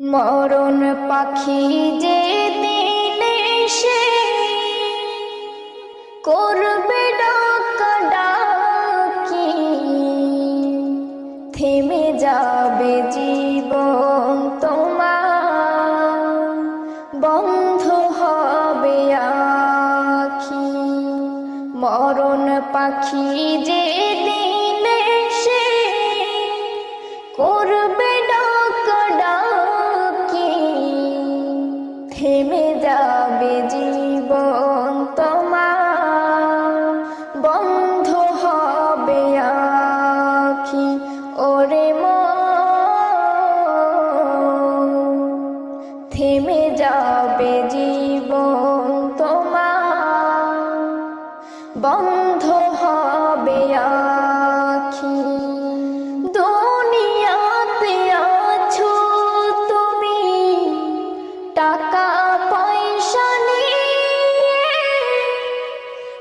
মরণ পাখি যে সে করবে ডাকা ডাকি। থেমে যাবে জীবন তোমার, বন্ধ হবে আখি। মরণ পাখি যে থেমে যাবে জীবন তোমার। বন্ধ হবে আখি ওরে থেমে যাবে জীবন তোমার। বন্ধ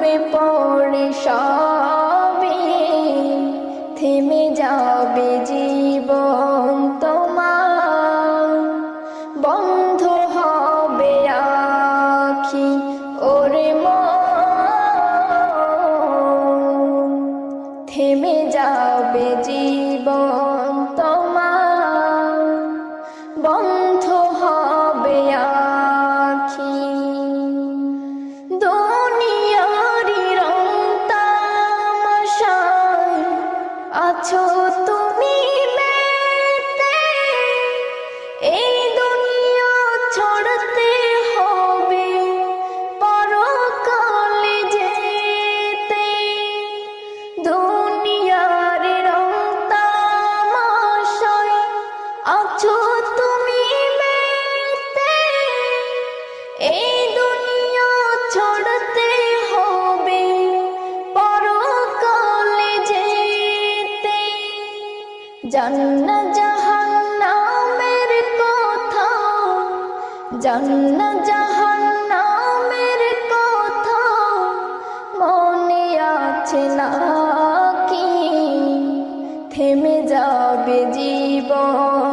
থাকবে পরে সবে? থেমে যাবে জীবন তোমার। বন্ধ হবে আখি ওরে থেমে যাবে জীবন তোমার। বন্ধ হবে আখি এই দুনিয়া ছড়তে হবে পরকালে যেতে। জান্না কথা কথা মনে আছে নাকি থেমে যাবে জীবন